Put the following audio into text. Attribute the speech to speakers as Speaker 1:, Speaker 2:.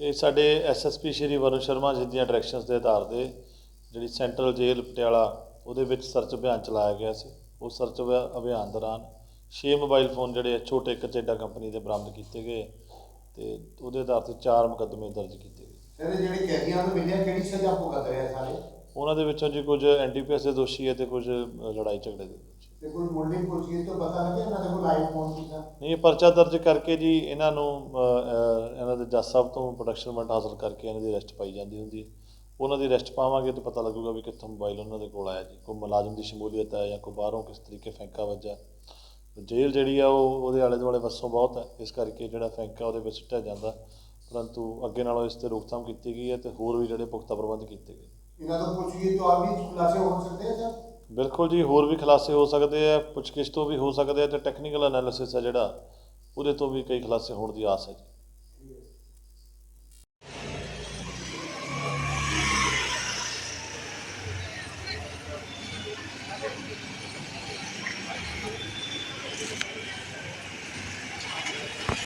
Speaker 1: ਇਹ ਸਾਡੇ ਐਸਐਸਪੀ ਸ਼੍ਰੀ ਵਰੁਣ ਸ਼ਰਮਾ ਜੀ ਦੀਆਂ ਡਾਇਰੈਕਸ਼ਨਸ ਦੇ ਆਧਾਰ ਤੇ ਜਿਹੜੀ ਸੈਂਟਰਲ ਜੇਲ੍ਹ ਪਟਿਆਲਾ ਉਹਦੇ ਵਿੱਚ ਸਰਚ ਅਭਿਆਨ ਚਲਾਇਆ ਗਿਆ ਸੀ। ਉਸ ਸਰਚ ਅਭਿਆ- ਅਭਿਆਨ ਦੌਰਾਨ 6 ਮੋਬਾਈਲ ਫੋਨ ਜਿਹੜੇ ਛੋਟੇ ਕਚੇਡਾ ਕੰਪਨੀ ਦੇ ਬਰਾਮਦ ਕੀਤੇ ਗਏ ਤੇ ਉਹਦੇ ਆਧਾਰ ਤੇ 4 ਮੁਕੱਦਮੇ ਦਰਜ ਕੀਤੇ ਗਏ।
Speaker 2: ਸਰ ਜਿਹੜੇ ਕੈਦੀਆਂ ਨੂੰ ਮਿਲਿਆ ਕਿਹੜੀ ਸਜ਼ਾ ਭੁਗਤ ਰਹੇ ਸਾਰੇ?
Speaker 1: ਉਹਨਾਂ ਦੇ ਵਿੱਚੋਂ ਜੀ ਕੁਝ ਐਨਡੀਪੀਐਸ ਦੇ ਦੋਸ਼ੀ ਹੈ ਤੇ ਕੁਝ ਲੜਾਈ ਝਗੜੇ ਦੇ
Speaker 2: ਤੇ ਕੋਈ ਮੁੱਢਲੀ ਪੁੱਛਗਿੱਛ ਤੋਂ ਪਤਾ ਲੱਗਿਆ ਇਹਨਾਂ ਦੇ ਕੋਲ ਆਈਫੋਨ ਸੀਗਾ?
Speaker 1: ਨਹੀਂ ਇਹ ਪਰਚਾ ਦਰਜ ਕਰਕੇ ਜੀ ਇਹਨਾਂ ਨੂੰ ਇਹਨਾਂ ਦੇ ਜੱਜ ਸਾਹਿਬ ਤੋਂ ਪ੍ਰੋਡਕਸ਼ਨ ਵਾਰੰਟ ਹਾਸਲ ਕਰਕੇ ਇਹਨਾਂ ਦੀ ਅਰੈਸਟ ਪਾਈ ਜਾਂਦੀ ਹੁੰਦੀ ਹੈ। ਉਹਨਾਂ ਦੀ ਅਰੈਸਟ ਪਾਵਾਂਗੇ ਤਾਂ ਪਤਾ ਲੱਗੂਗਾ ਵੀ ਕਿੱਥੋਂ ਮੋਬਾਈਲ ਉਹਨਾਂ ਦੇ ਕੋਲ ਆਇਆ ਜੀ। ਕੋਈ ਮੁਲਾਜ਼ਮ ਦੀ ਸ਼ਮੂਲੀਅਤ ਹੈ ਜਾਂ ਕੋਈ ਬਾਹਰੋਂ ਕਿਸ ਤਰੀਕੇ ਫੈਂਕਾ ਵੱਜਾ ਜੇਲ੍ਹ ਜਿਹੜੀ ਆ ਉਹ ਉਹਦੇ ਆਲੇ ਦੁਆਲੇ ਵਸੋਂ ਬਹੁਤ ਹੈ। ਇਸ ਕਰਕੇ ਜਿਹੜਾ ਫੈਂਕਾ ਉਹਦੇ ਵਿੱਚ ਸੁੱਟਿਆ ਜਾਂਦਾ। ਪਰੰਤੂ ਅੱਗੇ ਨਾਲੋਂ ਇਸ ਤੇ ਰੋਕਥਾਮ ਕੀਤੀ ਗਈ ਹੈ ਤੇ ਹੋਰ ਵੀ ਜਿਹੜੇ ਪੁਖਤਾ ਪ੍ਰਬੰਧ ਕੀਤੇ ਗਏ।
Speaker 2: ਇਹਨਾਂ ਤੋਂ ਪੁੱਛਗਿੱਛ ਤੋਂ ਆ ਵੀ ਖੁਲਾਸੇ ਹੋ ਸਕਦੇ ਆ ਸਰ?
Speaker 1: ਬਿਲਕੁਲ ਜੀ, ਹੋਰ ਵੀ ਖਲਾਸੇ ਹੋ ਸਕਦੇ ਆ, ਪੁੱਛਗਿੱਛ ਤੋਂ ਵੀ ਹੋ ਸਕਦੇ ਆ ਤੇ ਟੈਕਨੀਕਲ ਐਨਾਲਿਸਿਸ ਆ ਜਿਹੜਾ, ਉਹਦੇ ਤੋਂ ਵੀ ਕਈ ਖਲਾਸੇ ਹੋਣ ਦੀ ਆਸ ਹੈ ਜੀ।